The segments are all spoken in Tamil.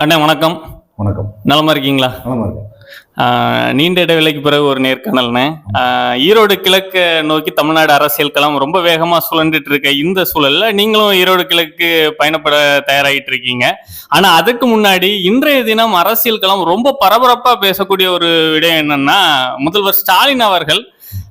அண்ணா வணக்கம். வணக்கம். நலமா இருக்கீங்களா? நலமா இருக்கு ஆஹ் நீண்ட இடைவேளைக்கு பிறகு ஒரு நேர்காணல்னே ஈரோடு கிழக்கு நோக்கி தமிழ்நாடு அரசியல் களம் ரொம்ப வேகமா சுழண்டுட்டு இருக்க இந்த சூழல்ல நீங்களும் ஈரோடு கிழக்கு பயணப்பட தயாராகிட்டு இருக்கீங்க. ஆனா அதுக்கு முன்னாடி இன்றைய தினம் அரசியல் களம் ரொம்ப பரபரப்பா பேசக்கூடிய ஒரு விடயம் என்னன்னா முதல்வர் ஸ்டாலின் அவர்கள்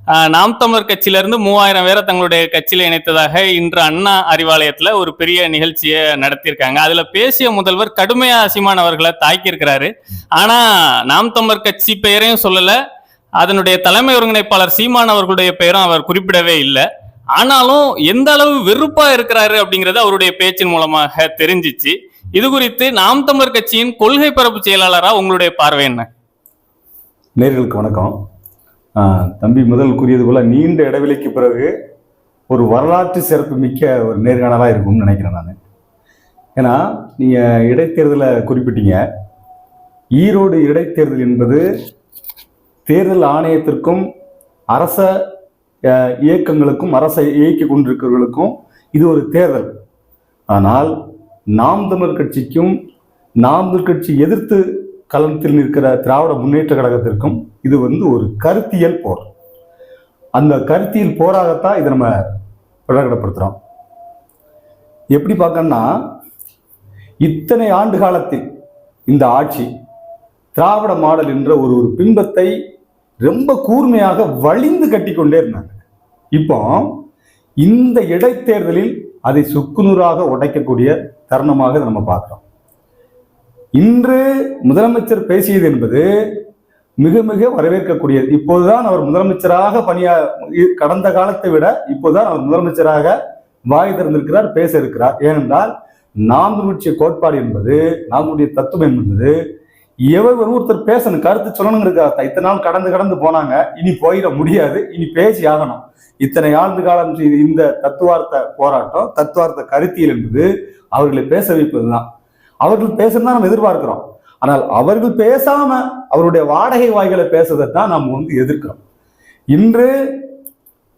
நாம் தமிழர் கட்சியிலிருந்து மூவாயிரம் பேரை தங்களுடைய கட்சியில இணைத்ததாக இன்று அண்ணா அறிவாலயத்துல ஒரு பெரிய நிகழ்ச்சியை நடத்தியிருக்காங்க. அதுல பேசிய முதல்வர் கடுமையா சீமான் அவர்களை தாக்கியிருக்கிறாரு. ஆனா நாம் தமிழர் கட்சி பெயரையும் சொல்லல. அதனுடைய தலைமை ஒருங்கிணைப்பாளர் சீமான் அவர்களுடைய பெயரும் அவர் குறிப்பிடவே இல்லை. ஆனாலும் எந்த அளவு வெறுப்பா இருக்கிறாரு அப்படிங்கறது அவருடைய பேச்சின் மூலமாக தெரிஞ்சிச்சு. இது குறித்து நாம் தமிழர் கட்சியின் கொள்கை பரப்பு செயலாளரா உங்களுடைய பார்வை என்ன? நேர்களுக்கு வணக்கம். தம்பி முதல் கூறியது போல நீண்ட இடைவெளிக்கு பிறகு ஒரு வரலாற்று சிறப்பு மிக்க ஒரு நேர்காணலாக இருக்கும்னு நினைக்கிறேன் நான். ஏன்னா நீங்கள் இடைத்தேர்தலை குறிப்பிட்டீங்க. ஈரோடு இடைத்தேர்தல் என்பது தேர்தல் ஆணையத்திற்கும் அரச இயக்கங்களுக்கும் அரசை இயக்கி கொண்டிருக்கிறவர்களுக்கும் இது ஒரு தேர்தல். ஆனால் நாம் தமிழ் கட்சிக்கும் நாம் தமிழர் கட்சி எதிர்த்து களத்தில் நிற்கிற திராவிட முன்னேற்ற கழகத்திற்கும் இது வந்து ஒரு கருத்தியல் போர். அந்த கருத்தியல் போராகத்தான் இதை நம்ம பிரகடப்படுத்துகிறோம் எப்படி பார்க்கணும்னா இத்தனை ஆண்டு காலத்தில் இந்த ஆட்சி திராவிட மாடல் என்ற ஒரு ஒரு பிம்பத்தை ரொம்ப கூர்மையாக வலிந்து கட்டிக்கொண்டே இருந்தாங்க. இப்போ இந்த இடைத்தேர்தலில் அதை சுக்குநூறாக உடைக்கக்கூடிய தருணமாக நம்ம பார்க்குறோம். இன்று முதலமைச்சர் பேசியது என்பது மிக மிக வரவேற்கக்கூடியது. இப்போதுதான் அவர் முதலமைச்சராக பணியா கடந்த காலத்தை விட இப்போதுதான் அவர் முதலமைச்சராக வாய் திறந்திருக்கிறார் பேச இருக்கிறார் ஏனென்றால் நாம் தமிழ்ச்சிய கோட்பாடு என்பது நம்முடைய தத்துவம் என்பது எவர் ஒருத்தர் பேசணும் கருத்து சொல்லணுங்கிறதுக்காக இத்தனை நாள் கடந்து கடந்து போனாங்க இனி போயிட முடியாது இனி பேசி ஆகணும். இத்தனை ஆண்டு காலம் இந்த தத்துவார்த்த போராட்டம் தத்துவார்த்த கருத்தியல் என்பது அவர்களை பேச வைப்பதுதான். அவர்கள் பேசணும் தான் நம்ம எதிர்பார்க்கிறோம். ஆனால் அவர்கள் பேசாம அவருடைய வாடகை வாய்களை பேசுறதை தான் நாம் வந்து எதிர்க்கிறோம். இன்று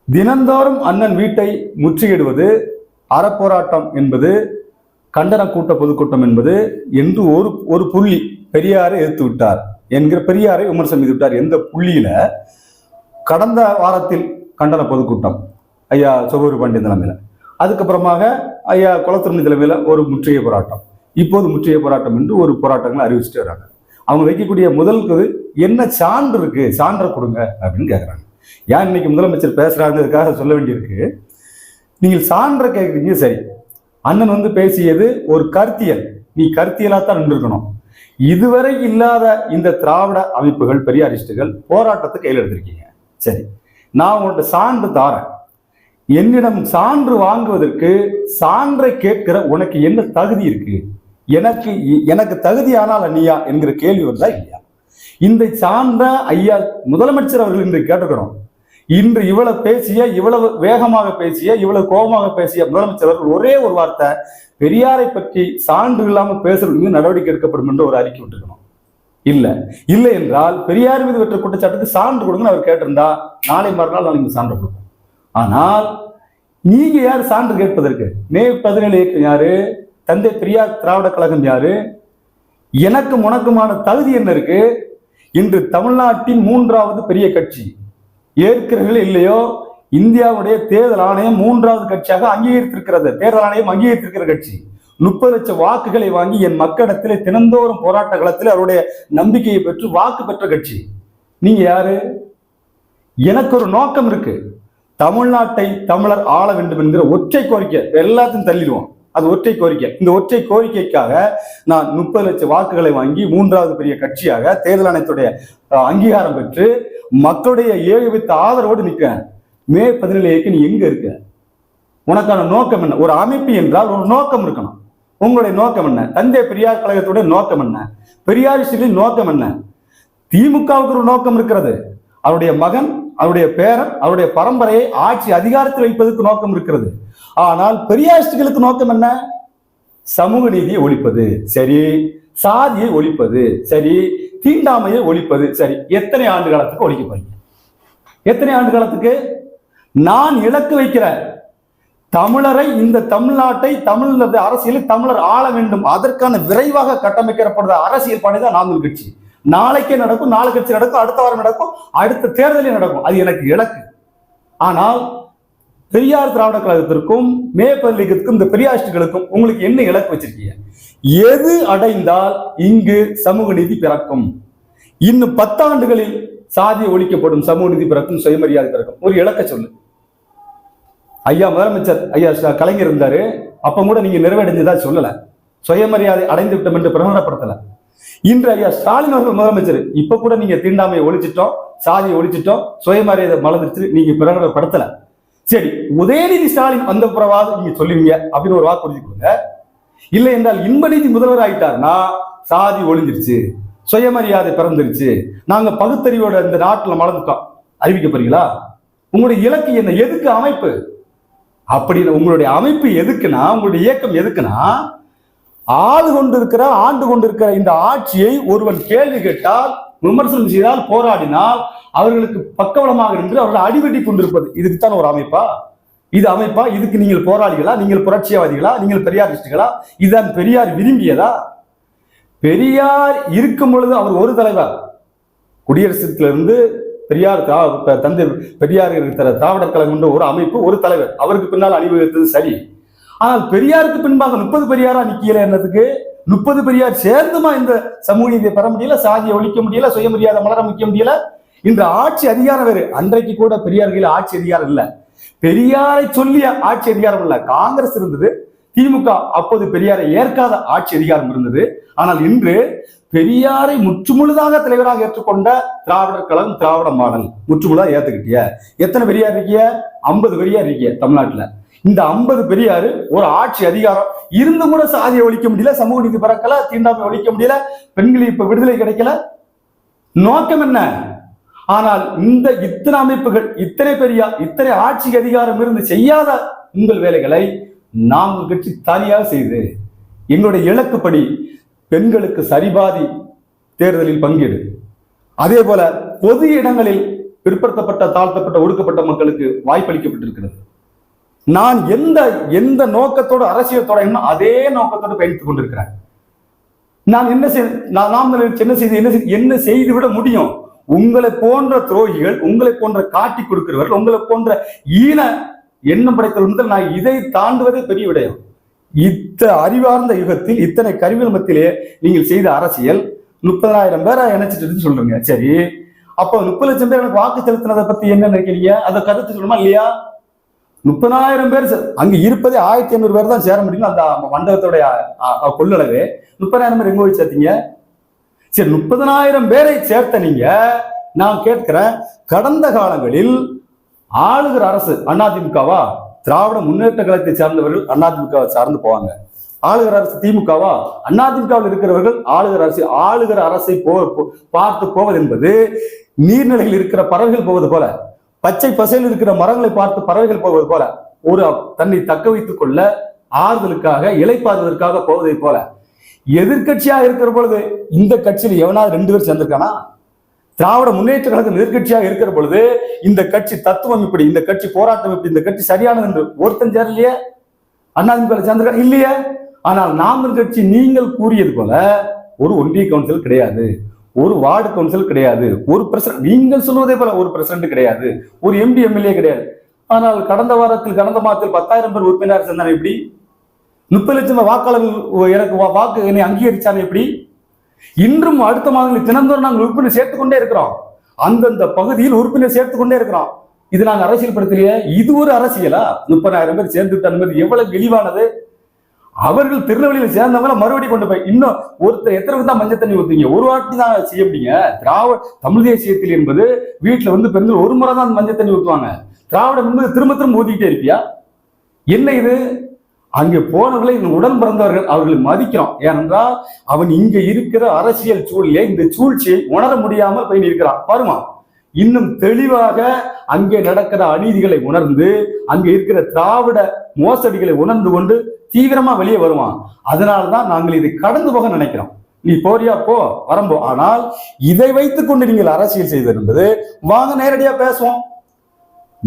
தினந்தோறும் அண்ணன் வீட்டை முற்றுகிடுவது அறப்போராட்டம் என்பது கண்டன கூட்ட பொதுக்கூட்டம் என்பது என்று ஒரு ஒரு புள்ளி பெரியாரை எதிர்த்து விட்டார் என்கிற பெரியாரை விமர்சனம் செய்து விட்டார் எந்த புள்ளியில கடந்த வாரத்தில் கண்டன பொதுக்கூட்டம். ஐயா சொகூர் பாண்டிய தலைமையில். அதுக்கப்புறமாக ஐயா குளத்திருந்த தலைமையில் ஒரு முற்றுகை போராட்டம். இப்போது முற்றிய போராட்டம் என்று ஒரு போராட்டங்களை அறிவிச்சுட்டு வராங்க அவங்க வைக்கக்கூடிய முதலுக்கு என்ன சான்று இருக்கு? சான்றை கொடுங்க அப்படின்னு கேட்குறாங்க ஏன் இன்னைக்கு முதலமைச்சர் பேசுறாங்கிறதுக்காக சொல்ல வேண்டியிருக்கு? நீங்கள் சான்றை கேட்குறீங்க சரி. அண்ணன் வந்து பேசியது ஒரு கருத்தியல். நீ கருத்தியலாக தான் நின்றுக்கணும் இதுவரை இல்லாத இந்த திராவிட அமைப்புகள் பெரியாரிஸ்டுகள் போராட்டத்தை கையில் எடுத்திருக்கீங்க. சரி. நான் உங்கள்கிட்ட சான்று தாரேன். என்னிடம் சான்று வாங்குவதற்கு சான்றை கேட்கிற உனக்கு என்ன தகுதி இருக்கு? எனக்கு எனக்கு தகுதியானால் அண்ணியா என்கிற கேள்வி வருதா இல்லையா? இந்த சான்ற ஐயா முதலமைச்சர் அவர்கள் இன்று கேட்டுக்கிறோம் இன்று இவ்வளவு பேசிய இவ்வளவு வேகமாக பேசிய இவ்வளவு கோபமாக பேசிய முதலமைச்சர் அவர்கள் ஒரே ஒரு வார்த்தை பெரியாரை பற்றி சான்று இல்லாமல் பேசுறது மீது நடவடிக்கை எடுக்கப்படும் என்று ஒரு அறிக்கை விட்டுக்கணும் இல்ல. இல்லை என்றால் பெரியார் மீது வெற்ற குற்றச்சாட்டுக்கு சான்று கொடுங்கன்னு அவர் கேட்டிருந்தா நாளை மறுநாள் நான் சான்று கொடுப்போம். ஆனால் நீங்க யார் சான்று கேட்பதற்கு? மே பதினேழு இயக்கம் யாரு? தந்தை பெரியார் திராவிட கழகம் யாரு? எனக்கும் உனக்குமான தகுதி என்ன இருக்கு? இன்று தமிழ்நாட்டின் மூன்றாவது பெரிய கட்சி. ஏற்கிறீர்கள் இல்லையோ? இந்தியாவுடைய தேர்தல் ஆணையம் மூன்றாவது கட்சியாக அங்கீகரித்திருக்கிறது. தேர்தல் ஆணையம் அங்கீகரித்திருக்கிற கட்சி. முப்பது லட்சம் வாக்குகளை வாங்கி என் மக்களிடத்தில் தினந்தோறும் போராட்ட காலத்தில் அவருடைய நம்பிக்கையை பெற்று வாக்கு பெற்ற கட்சி. நீங்க யாரு? எனக்கு ஒரு நோக்கம் இருக்கு. தமிழ்நாட்டை தமிழர் ஆள வேண்டும் என்கிற ஒற்றை கோரிக்கை. எல்லாத்தையும் தள்ளிடுவோம். அது ஒற்றை கோரிக்கை. இந்த ஒற்றை கோரிக்கைக்காக நான் முப்பது லட்சம் வாக்குகளை வாங்கி மூன்றாவது பெரிய கட்சியாக தேர்தல் ஆணையத்துடைய அங்கீகாரம் பெற்று மக்களுடைய ஏகவித்த ஆதரவோடு நிற்கிறேன். மே பதினேழு நீ எங்க இருக்க? உனக்கான நோக்கம் என்ன? ஒரு அமைப்பு என்றால் ஒரு நோக்கம் இருக்கணும். உங்களுடைய நோக்கம் என்ன? தந்தை பெரியார் கழகத்துடைய நோக்கம் என்ன? பெரியாரிஸ்டுகளின் நோக்கம் என்ன? திமுகவுக்கு ஒரு நோக்கம் இருக்கிறது. அவருடைய மகன் அவருடைய பேரன் அவருடைய பரம்பரையை ஆட்சி அதிகாரத்தில் வைப்பதற்கு நோக்கம் இருக்கிறது. ஆனால் பெரியாரிஸ்டுகளுக்கு நோக்கம் என்ன? சமூக நீதியை ஒழிப்பது. சரி. சாதியை ஒழிப்பது. சரி. தீண்டாமையை ஒழிப்பது. சரி. எத்தனை ஆண்டு காலத்துக்கு ஒழிக்க போறீங்க? எத்தனை ஆண்டு காலத்துக்கு? நான் இலக்கு வைக்கிற தமிழரை இந்த தமிழ்நாட்டை தமிழ் அரசியலில் தமிழர் ஆள வேண்டும். அதற்கான விரைவாக கட்டமைக்கப்படுற அரசியல் பணி தான் நாங்கள் கட்சி. நாளைக்கே நடக்கும் நாளை கட்சி நடக்கும் அடுத்த வாரம் நடக்கும் அடுத்த தேர்தலே நடக்கும். அது எனக்கு இலக்கு. ஆனால் பெரியார் திராவிட கழகத்திற்கும் மேற்பல் லீகத்துக்கும் இந்த பெரியாஸ்டுகளுக்கும் உங்களுக்கு என்ன இலக்கு வச்சிருக்கீங்க? எது அடைந்தால் இங்கு சமூக நீதி பிறக்கும்? இன்னும் பத்தாண்டுகளில் சாதி ஒழிக்கப்படும் சமூக நீதி பிறக்கும் சுயமரியாதை பிறக்கும். ஒரு இலக்க சொல்லு. ஐயா முதலமைச்சர் ஐயா கலைஞர் இருந்தாரு. அப்ப கூட நீங்க நிறைவடைஞ்சதா சொல்லல. சுயமரியாதை அடைந்து விட்டோம் என்று பிரகடனப்படுத்தல. இன்று ஐயா ஸ்டாலின் அவர்கள் முதலமைச்சர் இப்ப கூட நீங்க தீண்டாமையை ஒழிச்சிட்டோம் சாதியை ஒழிச்சிட்டோம் சுயமரியாதை மலர்ந்துச்சு நீங்க பிரகடனப்படுத்தல. சரி உதயநிதி ஸ்டாலின் வந்த பிறவாது நீங்க சொல்லுவீங்க அப்படின்னு ஒரு வாக்குறுதி கொடுங்க. இல்லை என்றால் இன்பநிதி முதல்வர் ஆயிட்டார்னா சாதி ஒழிஞ்சிருச்சு சுயமரியாதை பிறந்துருச்சு நாங்க பகுத்தறிவோட இந்த நாட்டுல மலர்ந்துட்டோம். அறிவிக்க போறீங்களா உங்களுடைய இலக்கு என்ன? எதுக்கு அமைப்பு? அப்படி உங்களுடைய அமைப்பு எதுக்குன்னா உங்களுடைய இயக்கம் எதுக்குன்னா ஆளு கொண்டிருக்கிற ஆண்டு கொண்டிருக்கிற இந்த ஆட்சியை ஒருவன் கேள்வி கேட்டால் விமர்சனம் செய்தால் போராடினால் அவர்களுக்கு பக்கவளமாக நின்று அவர்கள் அடிவெட்டி கொண்டிருப்பது. இதுக்குத்தான் ஒரு அமைப்பா? இது அமைப்பா? இதுக்கு நீங்கள் போராளிகளா? நீங்கள் புரட்சியவாதிகளா நீங்கள் பெரியாரிஸ்டுகளா இதுதான் பெரியார் விரும்பியதா? பெரியார் இருக்கும் பொழுது அவர் ஒரு தலைவர். குடியரசிலிருந்து பெரியார் தந்தை பெரியார் இருக்கிற திராவிடர் கழகம் ஒரு அமைப்பு ஒரு தலைவர். அவருக்கு பின்னால் அணிவகுத்தது சரி. ஆனால் பெரியாருக்கு பின்பாக முப்பது பெரியாரா நிக்கல என்னதுக்கு முப்பது பெரியார் சேர்ந்துமா இந்த சமூக நீதியை பெற முடியல? சாதியை ஒழிக்க முடியல? சுயமரியாதை மலர வைக்க முடியல? இந்த ஆட்சி அதிகாரம் வேறு. அன்றைக்கு கூட பெரியார் ஆட்சி அதிகாரம் இல்ல. பெரியாரை சொல்லிய ஆட்சி அதிகாரம் இல்ல. காங்கிரஸ் இருந்தது. திமுக அப்போது பெரியாரை ஏற்காத ஆட்சி அதிகாரம் இருந்தது. ஆனால் இன்று பெரியாரை முற்றுமுழுதாக தலைவராக ஏற்றுக்கொண்ட திராவிடர் கழகம் திராவிட மாடல். முற்றுமுழுதாக ஏத்துக்கிட்டிய? எத்தனை பெரியார் இருக்கிய ஐம்பது பெரியார் இருக்கிய தமிழ்நாட்டுல. இந்த ஐம்பது பெரியாரு ஒரு ஆட்சி அதிகாரம் இருந்து கூட சாதியை ஒழிக்க முடியல சமூக நீதி பறக்கல தீண்டாமை ஒழிக்க முடியல பெண்களுக்கு இப்ப விடுதலை கிடைக்கல? நோக்கம் என்ன? ஆனால் இந்த இத்தனை அமைப்புகள் இத்தனை பெரியார் இத்தனை ஆட்சி அதிகாரம் இருந்து செய்யாத உங்கள் வேலைகளை நாங்கள் கட்சி தனியாக செய்து எங்களுடைய இலக்குப்படி பெண்களுக்கு சரிபாதி தேர்தலில் பங்கீடு. அதே போல பொது இடங்களில் பிற்படுத்தப்பட்ட தாழ்த்தப்பட்ட ஒடுக்கப்பட்ட மக்களுக்கு வாய்ப்பளிக்கப்பட்டிருக்கிறது. நான் எந்த எந்த நோக்கத்தோடு அரசியல் தொடங்கினோ அதே நோக்கத்தோடு பயணித்துக் கொண்டிருக்கிறேன் நான் என்ன செய் நான் நாம் என்ன செய்து என்ன என்ன செய்து விட முடியும்? உங்களை போன்ற துரோகிகள் உங்களை போன்ற காட்டி கொடுக்கிறவர்கள் உங்களை போன்ற ஈன எண்ணம் படைத்தல் முதல் நான் இதை தாண்டுவதே பெரிய விடயம். இத்த அறிவார்ந்த யுகத்தில் இத்தனை கருவிகள் மத்தியிலே நீங்கள் செய்த அரசியல் முப்பதாயிரம் பேரை இணைச்சிட்டு சொல்றீங்க சரி. அப்போ முப்பது லட்சம் பேர் எனக்கு வாக்கு செலுத்தினதை பத்தி என்ன நினைக்கிறீங்க? அதை கருத்து சொல்லணுமா இல்லையா? முப்பதாயிரம் பேர் செ- அங்க இருப்பதே ஆயிரத்தி ஐநூறு பேர் தான் சேர முடியும் அந்த மண்டபத்துடைய கொள்ளளவு. முப்பதாயிரம் பேர் எங்க போய் சேர்த்தீங்க? சரி முப்பதனாயிரம் பேரை சேர்த்த நீங்க நான் கேட்கிறேன் கடந்த காலங்களில் ஆளுகிற அரசு அதிமுகவா? திராவிட முன்னேற்ற கழகத்தை சார்ந்தவர்கள் அதிமுகவை சார்ந்து போவாங்க. ஆளுகிற அரசு திமுகவா? அதிமுகவில் இருக்கிறவர்கள் ஆளுகிற அரசு ஆளுகிற அரசை போ போ- பார்த்து போவது என்பது நீர்நிலையில் இருக்கிற பறவைகள் போவது போல. பச்சை பசையில் இருக்கிற மரங்களை பார்த்து பறவைகள் போவது போல ஒரு தன்னை தக்க வைத்துக் கொள்ள ஆறுதலுக்காக இலைப்பாறுவதற்காக போவதை போல. எதிர்க்கட்சியா இருக்கிற பொழுது இந்த கட்சியில் எவனாவது ரெண்டு பேர் சேர்ந்திருக்கானா? திராவிட முன்னேற்ற கழகம் எதிர்கட்சியாக இருக்கிற பொழுது இந்த கட்சி தத்துவம் இப்படி இந்த கட்சி போராட்டம் இப்படி இந்த கட்சி சரியானது என்று ஒருத்தன் சேரலையே? அண்ணாதிமுக சேர்ந்திருக்கா இல்லையே. ஆனால் நாம் கட்சி நீங்கள் கூறியது போல ஒரு ஒன்றிய கவுன்சில் கிடையாது. ஒரு வார்டு கவுன்சில் கிடையாது. ஒரு பிரசிடன்ட் நீங்கள் சொல்வதே போல ஒரு பிரசிடண்ட் கிடையாது. ஒரு எம்டி எம்எல்ஏ கிடையாது. ஆனால் கடந்த வாரத்தில் கடந்த மாதத்தில் பத்தாயிரம் பேர் உறுப்பினர் சேர்ந்தாங்க எப்படி? முப்பது லட்சம் வாக்காளர்கள் எனக்கு வா- வாக்கு என்னை அங்கீகரிச்சாங்க எப்படி? இன்றும் அடுத்த மாதங்களில் தினந்தோறும் நாங்கள் உறுப்பினர் சேர்த்து கொண்டே இருக்கிறோம். அந்தந்த பகுதியில் உறுப்பினர் சேர்த்து கொண்டே இருக்கிறோம். இது நாங்கள் அரசியல் படுத்தலையே இது ஒரு அரசியலா? முப்பதாயிரம் பேர் சேர்ந்து என்பது எவ்வளவு இழிவானது? அவர்கள் திருநெல்வேலியில் சேர்ந்தவங்கள மறுபடியும் கொண்டு போய் இன்னும் ஒருத்தர் எத்தனை தான் மஞ்சள் தண்ணி ஊத்துங்க ஒரு வாட்டி தான் செய்ய முடியுங்க. திராவிட தமிழ் தேசியத்தில் என்பது வீட்டுல வந்து பெண்கள் ஒரு முறை தான் மஞ்சள் தண்ணி ஊத்துவாங்க. திராவிடம் என்பது திரும்ப திரும்ப ஊதிக்கிட்டே இருப்பியா? என்ன இது? அங்கே போனவர்களை எங்கள் உடன் பிறந்தவர்கள் அவர்களை மதிக்கிறோம். ஏனென்றால் அவன் இங்க இருக்கிற அரசியல் சூழலே இந்த சூழ்ச்சியை உணர முடியாமல் போய் இருக்கிறான் வருமா இன்னும் தெளிவாக அங்கே நடக்கிற அநீதிகளை உணர்ந்து அங்கே இருக்கிற திராவிட மோசடிகளை உணர்ந்து கொண்டு தீவிரமா வெளியே வருவான். அதனாலதான் நாங்கள் இதை கடந்து போக நினைக்கிறோம். நீ போறியா? போ வரம்போ. ஆனால் இதை வைத்துக் கொண்டு நீங்கள் அரசியல் செய்திருந்தது என்பது வாங்க நேரடியா பேசுவோம்.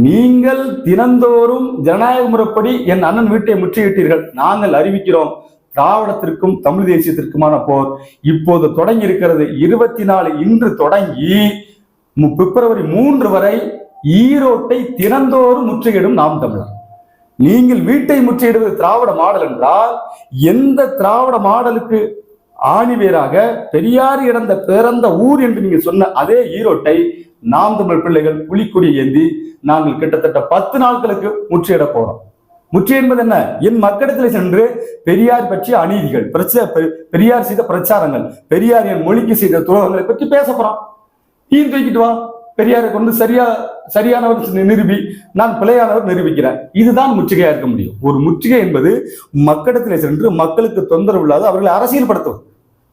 நீங்கள் தினந்தோறும் ஜனநாயக முறைப்படி என் அண்ணன் வீட்டை முற்றுகிட்டீர்கள் நாங்கள் அறிவிக்கிறோம் திராவிடத்திற்கும் தமிழ் தேசியத்திற்குமான போர் இப்போது தொடங்கி இருக்கிறது. இருபத்தி நாலு இன்று தொடங்கி பிப்ரவரி மூன்று வரை ஈரோட்டை தினந்தோறும் முற்றுகையிடும் நாம் தமிழர். நீங்கள் வீட்டை முற்றுகையிடுவது திராவிட மாடல் என்றால் எந்த திராவிட மாடலுக்கு ஆணிவேராக பெரியார் இறந்த பிறந்த ஊர் என்று நீங்க சொன்ன அதே ஈரோட்டை நாம் தமிழ் பிள்ளைகள் புலிக்குடி ஏந்தி நாங்கள் கிட்டத்தட்ட பத்து நாட்களுக்கு முற்றியிட போறோம். முற்றி என்பது என்ன? என் மக்களிடத்தில் சென்று பெரியார் பற்றிய அநீதிகள் பிரச்ச பெ- பெரியார் செய்த பிரச்சாரங்கள் பெரியார் என் மொழிக்கு செய்த துரோகங்களை பற்றி பேச போறோம். நீ தூக்கிட்டு வா. பெரியாரை கொண்டு சரியா சரியானவர் நிரூபி. நான் பிழையானவர் நிரூபிக்கிறேன். இதுதான் முற்றுகையா இருக்க முடியும். ஒரு முற்றுகை என்பது மக்களிடத்தில் சென்று மக்களுக்கு தொந்தரவு இல்லாத அவர்களை அரசியல்படுத்துவது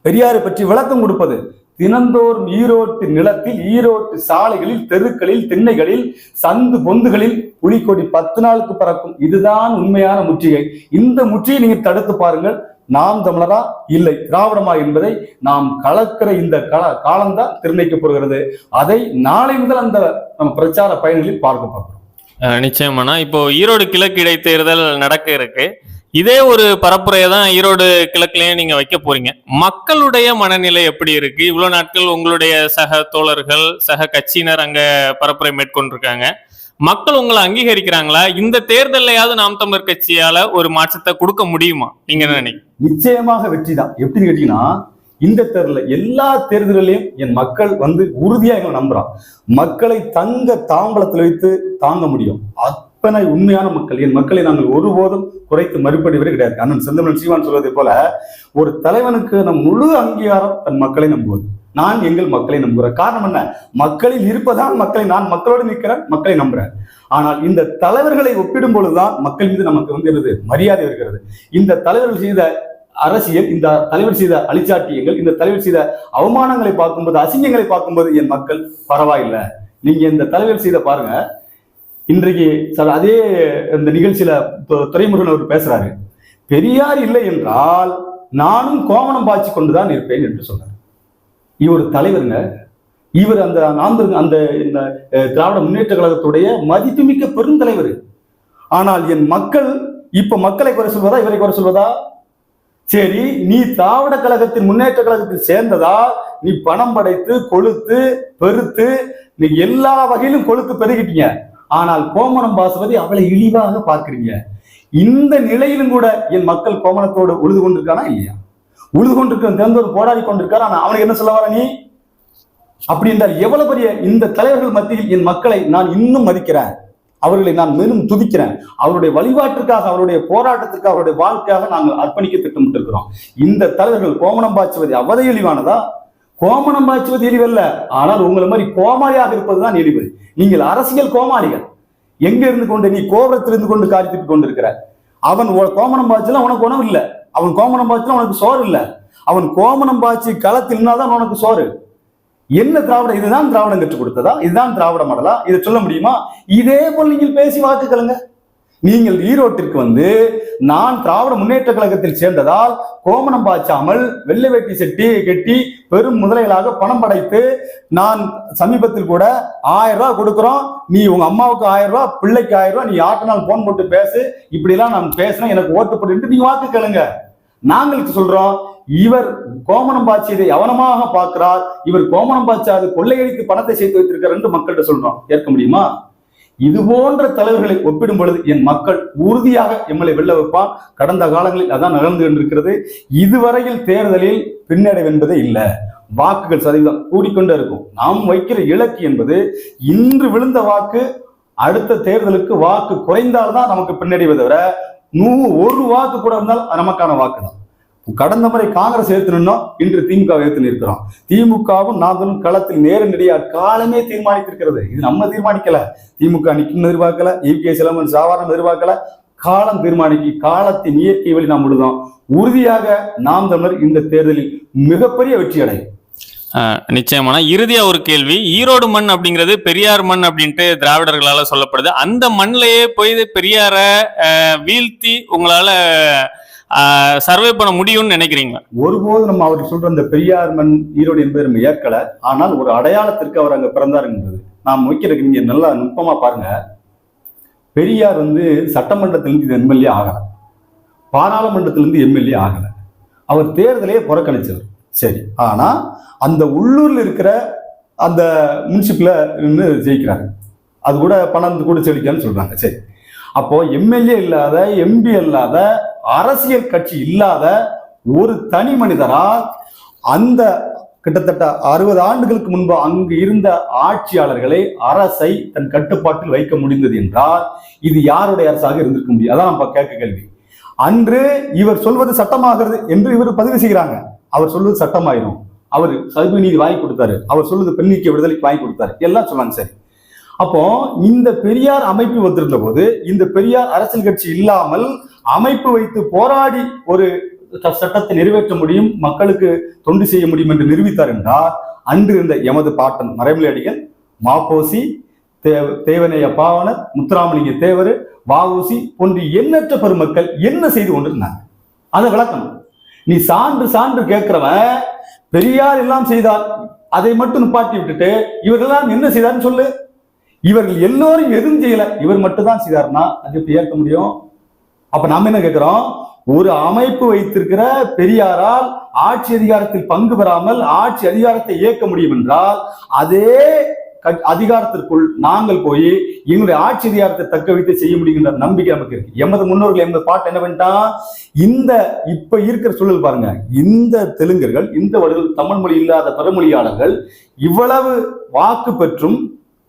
பெரியாரை பற்றி விளக்கம் கொடுப்பது தினந்தோறும் ஈரோட்டு நிலத்தில் ஈரோட்டு சாலைகளில் தெருக்களில் திண்ணைகளில் சந்து பொந்துகளில் புலிக்கொடி பத்து நாளுக்கு பறக்கும். இதுதான் உண்மையான முற்றுகை. இந்த முற்றுகையை நீங்க தடுத்து பாருங்கள். நாம் தமிழரா? இல்லை. திராவிடமா என்பதை நாம் கலக்கிற இந்த கல காலம்தான் நிர்ணயிக்கப்படுகிறது அதை நாளை முதல் அந்த நம்ம பிரச்சார பயணிகளில் பார்க்க போகிறோம் நிச்சயமாண்ணா இப்போ ஈரோடு கிழக்கு இடைத்தேர்தல் நடக்க இருக்கு. இதே ஒரு பரப்புரையை தான் ஈரோடு கிழக்குலயும் நீங்க வைக்க போறீங்க. மக்களுடைய மனநிலை எப்படி இருக்கு? இவ்வளவு நாட்கள் உங்களுடைய சக தோழர்கள் சக கட்சியினர் அங்க பரப்புரை மேற்கொண்டிருக்காங்க. மக்கள் உங்களை அங்கீகரிக்கிறாங்களா? இந்த தேர்தலையாவது நாம் தமிழர் கட்சியால ஒரு மாற்றத்தை கொடுக்க முடியுமா? நீங்க என்ன நினைக்கிறீங்க? நிச்சயமாக வெற்றி தான். எப்படின்னு கேட்டீங்கன்னா இந்த தேர்தலில் எல்லா தேர்தலிலையும் என் மக்கள் வந்து உறுதியா எங்களை நம்புறான். மக்களை தங்க தாம்பலத்தில் வைத்து தாங்க முடியும். அத்தனை உண்மையான மக்கள்? என் மக்களை நாங்கள் ஒருபோதும் குறைத்து மறுபடிவரே கிடையாது. அண்ணன் செந்தமிழன் சீவான் சொல்வதை போல ஒரு தலைவனுக்கு நம் முழு அங்கீகாரம் தன் மக்களை நம்புவது. நான் எங்கள் மக்களை நம்புகிறேன். காரணம் என்ன? மக்களில் இருப்பதான் மக்களை நான் மக்களோடு நிற்கிறேன் மக்களை நம்புறேன் ஆனால் இந்த தலைவர்களை ஒப்பிடும் பொழுதுதான் மக்கள் மீது நமக்கு வந்து என்னது? மரியாதை இருக்கிறது இந்த தலைவர்கள் செய்த அரசியல் இந்த தலைவர் செய்த அழிச்சாட்டியங்கள் இந்த தலைவர் செய்த அவமானங்களை பார்க்கும்போது அசிங்கங்களை பார்க்கும்போது என் மக்கள் பரவாயில்லை. நீங்க இந்த தலைவர் செய்த பாருங்க இன்றைக்கு சார் அதே இந்த நிகழ்ச்சியில துறைமுருகன் துரைமுருகன் அவர் பேசுறாரு. பெரியார் இல்லை என்றால் நானும் கோவணம் பாய்ச்சி கொண்டுதான் இருப்பேன் என்று சொன்னார். இவர் தலைவருங்க இவர் அந்த ஆந்திர அந்த இந்த திராவிட முன்னேற்ற கழகத்துடைய மதிப்புமிக்க பெருந்தலைவர். ஆனால் என் மக்கள் இப்ப மக்களை குறை சொல்வதா இவரை குறை சொல்வதா? சரி நீ திராவிட கழகத்தின் முன்னேற்ற கழகத்தில் சேர்ந்ததா? நீ பணம் படைத்து கொழுத்து பெருத்து நீ எல்லா வகையிலும் கொழுத்து பெருகிட்டீங்க. ஆனால் கோமணம் பாசுவதை அவளை இழிவாக பார்க்கிறீங்க. இந்த நிலையிலும் கூட என் மக்கள் கோமணத்தோடு உழுது கொண்டிருக்கானா இல்லையா? உழுது கொண்டிருக்க திறந்தோர் போராடி கொண்டிருக்காரு? ஆனா அவனுக்கு என்ன சொல்ல வர நீ? அப்படி என்றால் எவ்வளவு பெரிய இந்த தலைவர்கள் மத்தியில் என் மக்களை நான் இன்னும் மதிக்கிறேன். அவர்களை நான் மேலும் துதிக்கிறேன். அவருடைய வழிபாட்டிற்காக அவருடைய போராட்டத்திற்காக அவருடைய வாழ்க்கையாக நாங்கள் அர்ப்பணிக்க திட்டமிட்டிருக்கிறோம். இந்த தலைவர்கள் கோமணம் பாய்ச்சுவது அவதையளிவானதா கோமணம் பாய்ச்சுவது இழிவல்ல ஆனால் உங்களை மாதிரி கோமாளியாக இருப்பதுதான் இழிவு நீங்கள் அரசியல் கோமாளிகள். எங்க இருந்து கொண்டு நீ கோபுரத்தில் இருந்து கொண்டு காரித்துட்டு கொண்டிருக்கிற? அவன் கோமணம் பாய்ச்சலாம் உனக்கு உணவு இல்ல. அவன் கோமணம் பாய்ச்சலாம் உனக்கு சோறு இல்ல. அவன் கோமணம் பாய்ச்சி களத்தில் தான் உனக்கு சோறு. என்ன திராவிட இதுதான் திராவிடம் கற்றுக் கொடுத்ததா? இதுதான் திராவிட மடலா? இதை சொல்ல முடியுமா? இதே போல் நீங்கள் பேசி வாக்குகளுங்க. நீங்கள் ஈரோட்டிற்கு வந்து நான் திராவிட முன்னேற்ற கழகத்தில் சேர்ந்ததால் கோமணம் பாய்ச்சாமல் வெள்ளை வேட்டி செட்டி கட்டி பெரும் முதலைகளாக பணம் படைத்து நான் சமீபத்தில் கூட ஆயிரம் ரூபாய் கொடுக்குறோம். நீ உங்க அம்மாவுக்கு ஆயிரம் ரூபாய் பிள்ளைக்கு ஆயிரம் ரூபாய் நீ நாள் போன் போட்டு பேசு. இப்படிலாம் நான் பேசினேன். எனக்கு ஓட்டு போட்டு நீங்க வாக்கு கேளுங்க. நாங்களுக்கு சொல்றோம். இவர் கோமணம் பாய்ச்சியதை அவனமாக பார்க்கிறார். இவர் கோமணம் பாய்ச்சாது கொள்ளையடித்து பணத்தை சேர்த்து வைத்திருக்கிறார் என்று மக்கள்கிட்ட சொல்றோம். ஏற்க முடியுமா? இது போன்ற தலைவர்களை ஒப்பிடும் பொழுது என் மக்கள் உறுதியாக எம்எல்ஏ வெல்ல வைப்பான் கடந்த காலங்களில் அதான் நடந்து கொண்டிருக்கிறது. இதுவரையில் தேர்தலில் பின்னடைவு என்பதே இல்லை. வாக்குகள் சதவீதம் கூடிக்கொண்டே இருக்கும். நாம் வைக்கிற இலக்கு என்பது இன்று விழுந்த வாக்கு அடுத்த தேர்தலுக்கு வாக்கு குறைந்தால்தான் நமக்கு பின்னடைவதை தவிர நூ ஒரு வாக்கு கூட இருந்தால் நமக்கான வாக்கு தான் கடந்த முறை காங்கிரஸ் ஏற்று இன்று திமுக ஏற்று நிற்கிறோம். திமுகவும் நாங்களும் களத்தில் நேரடியாக காலமே தீர்மானித்திருக்கிறது. இது நம்ம தீர்மானிக்கல. திமுக நிற்கும் எதிர்பார்க்கல. ஈகே சிலம்பன் சாவாரம் எதிர்பார்க்கல. காலம் தீர்மானிக்கு காலத்தின் இயற்கை வழி நாம் விடுதோம் உறுதியாக நாம் தமிழர் இந்த தேர்தலில் மிகப்பெரிய வெற்றி அடையும். ஆஹ் நிச்சயமான. இறுதியா ஒரு கேள்வி. ஈரோடு மண் அப்படிங்கிறது பெரியார் மண் அப்படின்ட்டு திராவிடர்களால சொல்லப்படுது. அந்த மண்ணிலேயே போய் பெரியார ஆஹ் வீழ்த்தி உங்களால சர்வே பண்ண முடியும்னு நினைக்கிறீங்க? ஒருபோது நம்ம அவர் சொல்ற அந்த பெரியார் மண் ஈரோடு என்பது நம்ம ஏற்கல. ஆனால் ஒரு அடையாளத்திற்கு அவர் அங்க பிறந்தாருங்கிறது. நான் நாம் நீங்க நல்லா நுட்பமா பாருங்க. பெரியார் வந்து சட்டமன்றத்திலிருந்து இது எம்எல்ஏ ஆகல. பாராளுமன்றத்திலிருந்து எம்எல்ஏ ஆகல. அவர் தேர்தலையே புறக்கணிச்சவர். சரி. ஆனா அந்த உள்ளூர்ல இருக்கிற அந்த முனிசிபல்ல நின்று ஜெயிக்கிறாங்க அது கூட பணம் கூட செழிக்கான்னு சொல்றாங்க. சரி. அப்போ எம்எல்ஏ இல்லாத எம்பி இல்லாத அரசியல் கட்சி இல்லாத ஒரு தனி மனிதரா அந்த கிட்டத்தட்ட அறுபது ஆண்டுகளுக்கு முன்பு அங்கு இருந்த ஆட்சியாளர்களை அரசை தன் கட்டுப்பாட்டில் வைக்க முடிந்தது என்றால் இது யாருடைய அரசாக இருந்திருக்க முடியும்? அதான் நம்ம கேட்க கேள்வி. அன்று இவர் சொல்வது சட்டமாகிறது என்று இவர் பதிவு செய்கிறாங்க. அவர் சொல்வது சட்டமாயிரும். அவர் சதுப்பு நீதி வாங்கி கொடுத்தாரு. அவர் சொல்வது பெண்ணிக்க விடுதலைக்கு வாங்கி கொடுத்தாரு. எல்லாம் சொன்னாங்க சரி. அப்போ இந்த பெரியார் அமைப்பு வந்திருந்த போது இந்த பெரியார் அரசியல் கட்சி இல்லாமல் அமைப்பு வைத்து போராடி ஒரு ச- சட்டத்தை நிறைவேற்ற முடியும் மக்களுக்கு தொண்டு செய்ய முடியும் என்று நிரூபித்தார் என்றால் அன்று இருந்த எமது பாட்டன் மறைமலை அடிகள் மாப்போசி தே- தேவனைய பாவனர் முத்துராமலிங்க தேவர் வாவூசி போன்ற எண்ணற்ற பெருமக்கள் என்ன செய்து கொண்டிருந்தாங்க அதை விளக்கணும் நீ சான்று சான்று கேட்கிறவன் பெரியார் எல்லாம் செய்தார் அதை மட்டும் நிப்பாட்டி விட்டுட்டு இவரெல்லாம் என்ன செய்தார்னு சொல்லு. இவர்கள் எல்லோரும் எதுவும் செய்யல இவர் மட்டும் தான் செய்தார்னா அது எப்படி ஏற்க முடியும். அப்ப நாம என்ன கேட்கிறோம் ஒரு அமைப்பு வைத்திருக்கிற பெரியாரால் ஆட்சி அதிகாரத்தில் பங்கு பெறாமல் ஆட்சி அதிகாரத்தை இயக்க முடியும் என்றால் அதே க- அதிகாரத்திற்குள் நாங்கள் போய் எங்களுடைய ஆட்சி அதிகாரத்தை தக்க வைத்து செய்ய முடியுங்கிற நம்பிக்கை நமக்கு இருக்கு. எமது முன்னோர்கள் எமது பாட்டு என்ன பண்ணிட்டா? இந்த இப்ப இருக்கிற சூழல் பாருங்க. இந்த தெலுங்கர்கள் இந்த வடிவில் தமிழ் மொழி இல்லாத பிறமொழியாளர்கள் இவ்வளவு வாக்கு பெற்றும்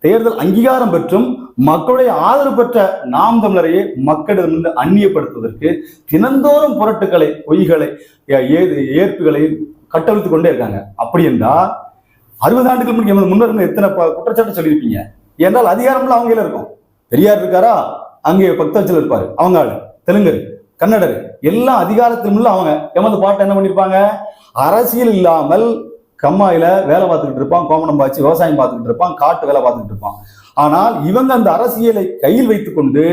தேர்தல் அங்கீகாரம் பெற்றும் மக்களுடைய ஆதரவு பெற்ற நாம் தமிழரையே மக்களிடமிருந்து அந்நியப்படுத்துவதற்கு தினந்தோறும் புரட்டுக்களை பொய்களை ஏது ஏற்புகளை கட்டவிழ்த்து கொண்டே இருக்காங்க. அப்படி என்றால் அறுபது ஆண்டுகள் முன்னாடி எமது முன்னோர்கள் எத்தனை குற்றச்சாட்டு சொல்லியிருப்பீங்க? என்றால் அதிகாரம்லாம் அவங்க இருக்கும். பெரியார் இருக்காரா? அங்கே பக்தாச்சல் இருப்பாரு. அவங்க ஆளு. தெலுங்கர் கன்னடர். எல்லா அதிகாரத்திலும் அவங்க. எமது பாட்டை என்ன பண்ணிருப்பாங்க? அரசியல் இல்லாமல் கம்மாயில வேலை பார்த்துக்கிட்டு இருப்பான் கோமணம் பாய்ச்சி விவசாயம் பார்த்துக்கிட்டு இருப்பான் காட்டு வேலை பார்த்துக்கிட்டு இருப்பான். ஆனால் இவங்க அந்த அரசியலை கையில் வைத்துக்கொண்டு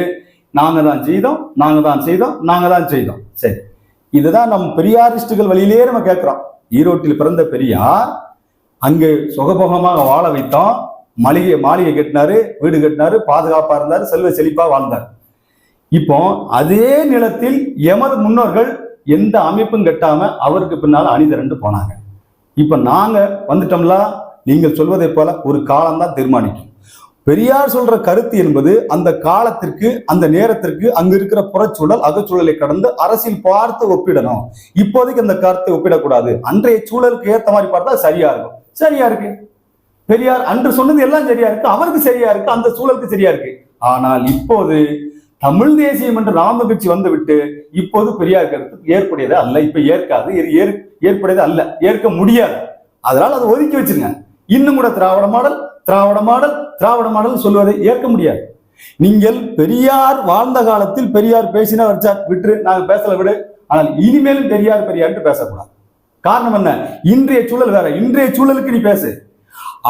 நாங்க தான் செய்தோம் நாங்க தான் செய்தோம் நாங்க தான் செய்தோம். சரி. இதுதான் நம் பெரியாரிஸ்டுகள் வழியிலேயே நம்ம கேட்கிறோம். ஈரோட்டில் பிறந்த பெரியார் அங்கே சுகபோகமாக வாழ வைத்தோம் மளிகை மாளிகை கட்டினாரு வீடு கட்டினாரு பாதுகாப்பா இருந்தாரு செல்வ செழிப்பா வாழ்ந்தார். இப்போ அதே நிலத்தில் எமது முன்னோர்கள் எந்த அமைப்பும் கட்டாம அவருக்கு பின்னால் அணிதிரண்டு போனாங்க. இப்ப நாங்க வந்துட்டோம்ல நீங்கள் சொல்வதை போல ஒரு காலம்தான் தீர்மானிக்கும். பெரியார் சொல்ற கருத்து என்பது அந்த காலத்திற்கு அந்த நேரத்திற்கு அங்க இருக்கிற புறச்சூழல் அகச்சூழலை கடந்து அரசியல் பார்த்து ஒப்பிடணும். இப்போதைக்கு அந்த கருத்தை ஒப்பிடக்கூடாது. அன்றைய சூழலுக்கு ஏத்த மாதிரி பார்த்தா சரியா இருக்கும். சரியா இருக்கு. பெரியார் அன்று சொன்னது எல்லாம் சரியா இருக்கு. அவருக்கு சரியா இருக்கு. அந்த சூழலுக்கு சரியா இருக்கு. ஆனால் இப்போது தமிழ் தேசியம் என்ற ராம கட்சி வந்துவிட்டு இப்போது பெரியார் கருத்து ஏற்புடையது அல்ல. இப்ப ஏற்காது. இது ஏற்- ஏற்புடையது அல்ல. ஏற்க முடியாது. அதனால அதை ஒதுக்கி வச்சிருங்க. இன்னும் கூட Dravida model Dravida model Dravida model சொல்வதை ஏற்க முடியாது. நீங்கள் பெரியார் வாழ்ந்த காலத்தில் பெரியார் பேசினா வச்சா விட்டு நாங்க பேசல விடு. ஆனால் இனிமேலும் பெரியார் பெரியார் பேசக்கூடாது. காரணம் என்ன? இன்றைய சூழல் வேற. இன்றைய சூழலுக்கு நீ பேசு.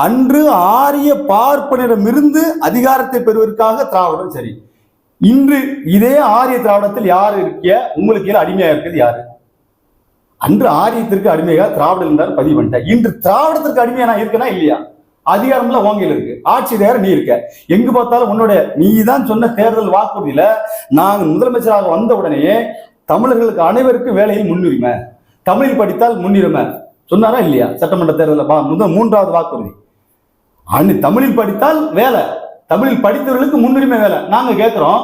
அன்று ஆரிய பார்ப்பனிடமிருந்து அதிகாரத்தை பெறுவதற்காக திராவிடம் சரி. இன்று இதே ஆரிய திராவிடத்தில் யார் இருக்கிய? உங்களுக்கு அடிமையா இருக்கிறது யாரு? அன்று ஆரியத்திற்கு அடிமையாக திராவிடம் இருந்தார் பதிவு பண்ணிட்டேன் இன்று திராவிடத்திற்கு அடிமையா நான் இருக்கேனா? இல்லையா? அதிகாரம்ல ஓங்கையில் இருக்கு. ஆட்சி அதிகாரம் நீ இருக்க. எங்கு பார்த்தாலும் உன்னுடைய நீ தான் சொன்ன தேர்தல் வாக்குறுதியில நாங்கள் முதலமைச்சராக வந்த உடனே தமிழர்களுக்கு அனைவருக்கும் வேலையில் முன்னுரிமை. தமிழில் படித்தால் முன்னுரிமை. சொன்னாரா? இல்லையா? சட்டமன்ற தேர்தலில் முதல் மூன்றாவது வாக்குறுதி. அன்னு தமிழில் படித்தால் வேலை. தமிழில் படித்தவர்களுக்கு முன்னுரிமை வேலை. நாங்க கேட்கிறோம்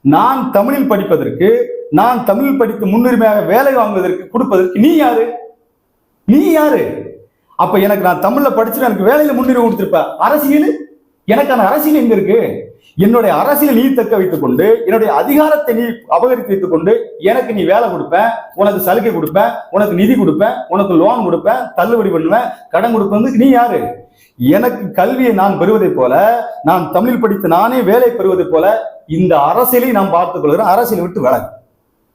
நான் தமிழில் படிப்பதற்கு நான் தமிழ் படித்து முன்னுரிமையாக வேலை வாங்குவதற்கு கொடுப்பதற்கு நீ யாரு? நீ யாரு? அப்ப எனக்கு நான் தமிழ்ல படிச்சு எனக்கு வேலையில முன்னுரிமை கொடுத்திருப்ப அரசியல்? எனக்கான அரசியல் எங்க இருக்கு? என்னுடைய அரசியல் நீ தக்க வைத்துக் கொண்டு என்னுடைய அதிகாரத்தை நீ அபகரித்து வைத்துக் கொண்டு எனக்கு நீ வேலை கொடுப்பேன் உனக்கு சலுகை கொடுப்பேன் உனக்கு நிதி கொடுப்பேன் உனக்கு லோன் கொடுப்பேன் தள்ளுபடி பண்ணுவேன் கடன் கொடுப்பது நீ யாரு? எனக்கு கல்வியை நான் பெறுவதைப் போல நான் தமிழ் படித்து நானே வேலை பெறுவதைப் போல இந்த அரசியலை நாம் பார்த்துக் கொள்கிறோம். அரசியலை விட்டு விலகு.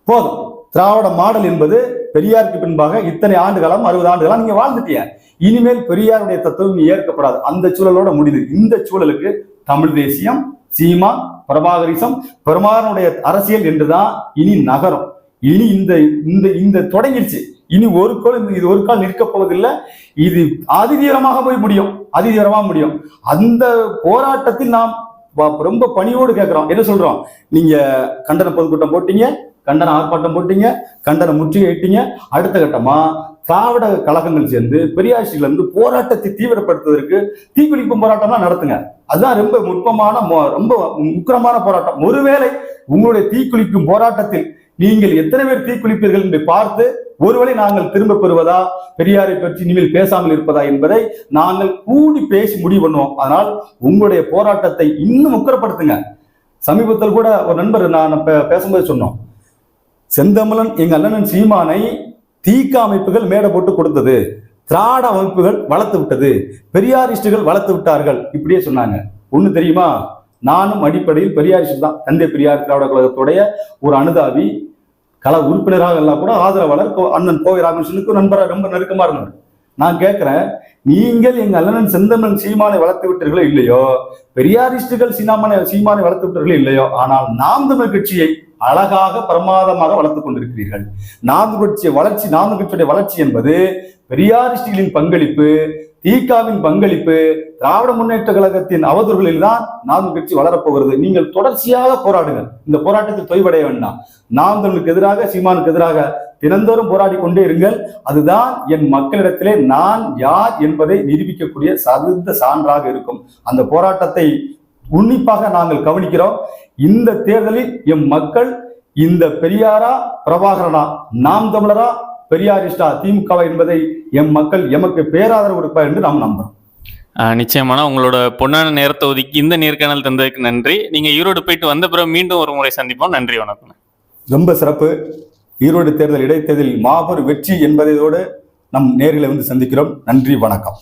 போதும். திராவிட மாடல் என்பது பெரியாருக்கு பின்பாக இத்தனை ஆண்டு காலம் அறுபது ஆண்டு காலம் நீங்க வாழ்ந்துட்டீங்க. இனிமேல் பெரியாருடைய தத்துவம் ஏற்கப்படாது. அந்த சூழலோட முடியுது. இந்த சூழலுக்கு தமிழ் தேசியம் சீமா பிரபாகரிசம் பெருமாறனுடைய அரசியல் என்றுதான் இனி நகரும். இனி இந்த இந்த இந்த தொடங்கிருச்சு இனி ஒரு கால் இது ஒரு கால் நிற்க போவதில்லை. இது அதிதீரமாக போய் முடியும். அதிதீவிரமாக முடியும். அந்த போராட்டத்தில் நாம் ரொம்ப பணியோடு கேட்கிறோம். என்ன சொல்றோம்? நீங்க கண்டன பொதுக்கூட்டம் போட்டீங்க. கண்டன ஆர்ப்பாட்டம் போட்டீங்க கண்டன முற்றுகையிட்டீங்க அடுத்த கட்டமா திராவிட கழகங்கள் சேர்ந்து பெரியாட்சிகள் வந்து போராட்டத்தை தீவிரப்படுத்துவதற்கு தீக்குளிக்கும் போராட்டம்லாம் நடத்துங்க. அதுதான் ரொம்ப நுட்பமான ரொம்ப உக்கிரமான போராட்டம். ஒருவேளை உங்களுடைய தீக்குளிக்கும் போராட்டத்தில் நீங்கள் எத்தனை பேர் தீக்குளிப்பீர்கள் என்று பார்த்து ஒருவேளை நாங்கள் திரும்ப பெறுவதா? பெரியாரை பற்றி இனிமேல் பேசாமல் இருப்பதா என்பதை நாங்கள் கூடி பேசி முடிவு பண்ணுவோம். அதனால் உங்களுடைய போராட்டத்தை இன்னும் உக்கிரப்படுத்துங்க. சமீபத்தில் கூட ஒரு நண்பர் நான் பேசும்போது சொன்னோம். செந்தமலன் எங்க அண்ணன் சீமானை தீக்க அமைப்புகள் மேடை போட்டு கொடுத்தது. திராட அமைப்புகள் வளர்த்து விட்டது. பெரியாரிஸ்டுகள் வளர்த்து விட்டார்கள். இப்படியே சொன்னாங்க. ஒண்ணு தெரியுமா? நானும் அடிப்படையில் பெரியாரிஸ்ட் தான். தந்தை பெரியார் திராவிட கழகத்துடைய ஒரு அனுதாபி கல உறுப்பினராக எல்லாம் கூட ஆதரவாளர் கோ- அண்ணன் கோவை ராமகிருஷ்ணனுக்கு நண்பராக ரொம்ப நெருக்கமா இருந்தவர். நான் கேட்கிறேன் நீங்கள் எங்க அண்ணன் செந்தமன் சீமானை வளர்த்து விட்டீர்களோ இல்லையோ? பெரியாரிஸ்டுகள் சீமானை சீமானை வளர்த்து விட்டீர்களோ இல்லையோ? ஆனால் நாம் தமிழ் கட்சியை அழகாக பிரமாதமாக வளர்த்துக் கொண்டிருக்கிறீர்கள். நாம் கட்சியை வளர்ச்சி நாம் கட்சியுடைய வளர்ச்சி என்பது பெரியாரிஸ்டுகளின் பங்களிப்பு தீகாவின் பங்களிப்பு திராவிட முன்னேற்ற கழகத்தின் அவதூறுகளில் தான் நாம் கட்சி வளரப்போகிறது. நீங்கள் தொடர்ச்சியாக போராடுங்கள். இந்த போராட்டத்தில் தொய்வடைய வேண்டாம். நாம் தங்களுக்கு எதிராக சீமானுக்கு எதிராக தினந்தோறும் போராடி கொண்டே இருங்கள். அதுதான் என் மக்களிடத்திலே நான் யார் என்பதை நிரூபிக்கக்கூடிய சதுர்த்த சான்றாக இருக்கும். அந்த போராட்டத்தை உன்னிப்பாக நாங்கள் கவனிக்கிறோம். இந்த தேர்தலில் எம் மக்கள் இந்த பெரியாரா பிரபாகரனா நாம் தமிழரா பெரியாரிஸ்டா திமுகவா என்பதை எம் மக்கள் எமக்கு பேராதரவு கொடுப்பார் என்று நாம் நம்புறோம். நிச்சயமான உங்களோட பொன்னான நேரத்தை ஒதுக்கி இந்த நேர்காணல் தந்ததுக்கு நன்றி. நீங்க ஈரோடு போயிட்டு வந்த பிறகு மீண்டும் ஒரு முறை சந்திப்போம். நன்றி வணக்கம். ரொம்ப சிறப்பு. ஈரோடு தேர்தல் இடைத்தேர்தலில் மாபெரும் வெற்றி என்பதோடு நம் நேர்களை வந்து சந்திக்கிறோம். நன்றி வணக்கம்.